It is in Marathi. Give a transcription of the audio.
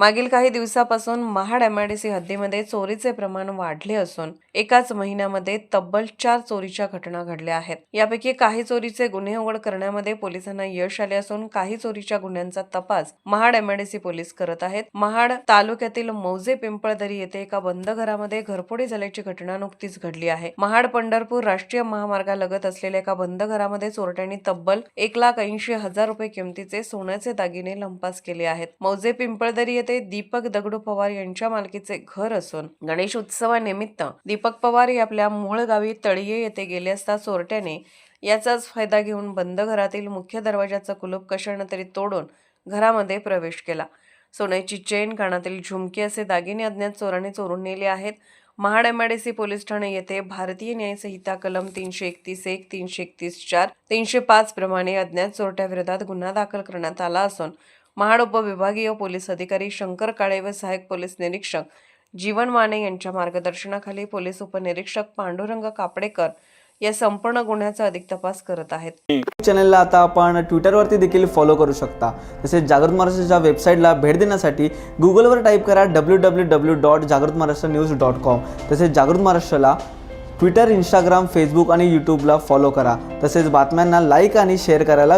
मागील काही दिवसापासून महाड एमआयडीसी हद्दीमध्ये चोरीचे प्रमाण वाढले असून एकाच महिन्यामध्ये तब्बल चार चोरीच्या घटना घडल्या आहेत. यापैकी काही चोरीचे गुन्हे उघड करण्यामध्ये पोलिसांना यश आले असून काही चोरीच्या गुन्ह्यांचा तपास महाड एमआयडीसी पोलीस करत आहेत. महाड तालुक्यातील मौजे पिंपळदरी येथे एका बंद घरामध्ये घरफोडी झाल्याची घटना नुकतीच घडली आहे. महाड पंढरपूर राष्ट्रीय महामार्गालगत असलेल्या एका बंद घरामध्ये चोरट्यांनी तब्बल एक लाख ऐंशी हजार रुपये किमतीचे सोन्याचे दागिने लंपास केले आहेत. मौजे पिंपळदरी येथे ते दीपक दगडू पवार यांच्या मालकीचे घर असून गणेश उत्सवानिमित्त दीपक पवार हे आपल्या मूळ गावी तळिये येथे गेले असता चोरट्याने याचाच फायदा घेऊन बंद घरातील मुख्य दरवाजाचं कुलूप कशानं तरी तोडून घरामध्ये प्रवेश केला. सोन्याची चेन कानातील झुमके असे दागिने अज्ञात चोरांनी चोरून नेले आहेत. महाड एमआयडीसी पोलीस ठाणे येथे भारतीय न्याय संहिता कलम तीनशे एकतीस एक तीनशे एकतीस चार तीनशे पाच प्रमाणे अज्ञात चोरट्याविरोधात गुन्हा दाखल करण्यात आला असून महाड उपविभागीय पोलीस अधिकारी शंकर काळे व सहाय्यक पोलीस निरीक्षक जीवन माने यांच्या मार्गदर्शनाखाली पोलीस उपनिरीक्षक पांडुरंग कापडेकर या संपूर्ण गुन्ह्याचा अधिक तपास करत आहेत. चॅनलला आता आपण ट्विटरवरती देखील फॉलो करू शकता. तसेच जागृत महाराष्ट्राच्या वेबसाईटला भेट देण्यासाठी गुगलवर टाईप करा डब्ल्यू डब्ल्यू डब्ल्यू डॉट जागृत महाराष्ट्र न्यूज डॉट कॉम तसेच जागृत महाराष्ट्राला ट्विटर इंस्टाग्राम फेसबुक आणि यूट्यूबला फॉलो करा. तसेच बातम्यांना लाईक आणि शेअर करायला